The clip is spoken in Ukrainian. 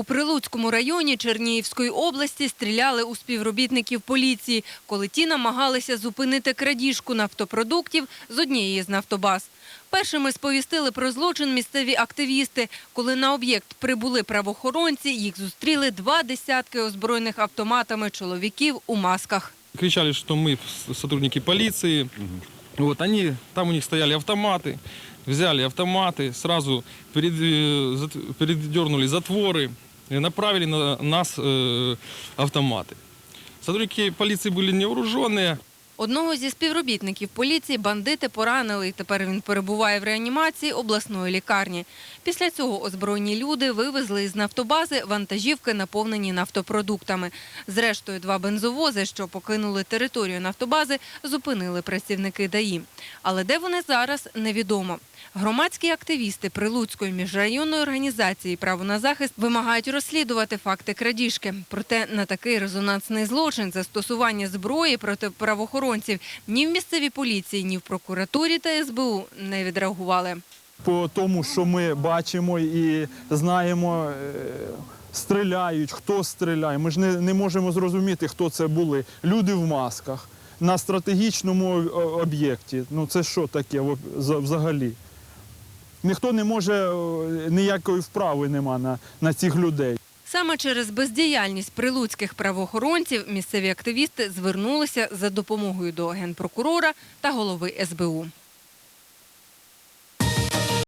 У Прилуцькому районі Чернігівської області стріляли у співробітників поліції, коли ті намагалися зупинити крадіжку нафтопродуктів з однієї з нафтобаз. Першими сповістили про злочин місцеві активісти. Коли на об'єкт прибули правоохоронці, їх зустріли два десятки озброєних автоматами чоловіків у масках. кричали, что мы с- сотрудники полиции. Вот они, там у них стояли автоматы, взяли автоматы, сразу перед, э, зат- передернули затворы и направили на нас э, автоматы. Сотрудники полиции были невооруженные, Одного зі співробітників поліції бандити поранили, і тепер він перебуває в реанімації обласної лікарні. Після цього озброєні люди вивезли із нафтобази вантажівки, наповнені нафтопродуктами. Зрештою, два бензовози, що покинули територію нафтобази, зупинили працівники ДАІ. Але де вони зараз, невідомо. Громадські активісти Прилуцької міжрайонної організації «Право на захист» вимагають розслідувати факти крадіжки. Проте на такий резонансний злочин застосування зброї проти правоохоронців ні в місцевій поліції, ні в прокуратурі та СБУ не відреагували. По тому, що ми бачимо і знаємо, е, стріляють, хто стріляє. Ми ж не, не можемо зрозуміти, хто це були. Люди в масках на стратегічному об'єкті. Ну це що таке взагалі? Ніхто не може, е, ніякої вправи нема на, на цих людей. Саме через бездіяльність прилуцьких правоохоронців місцеві активісти звернулися за допомогою до генпрокурора та голови СБУ.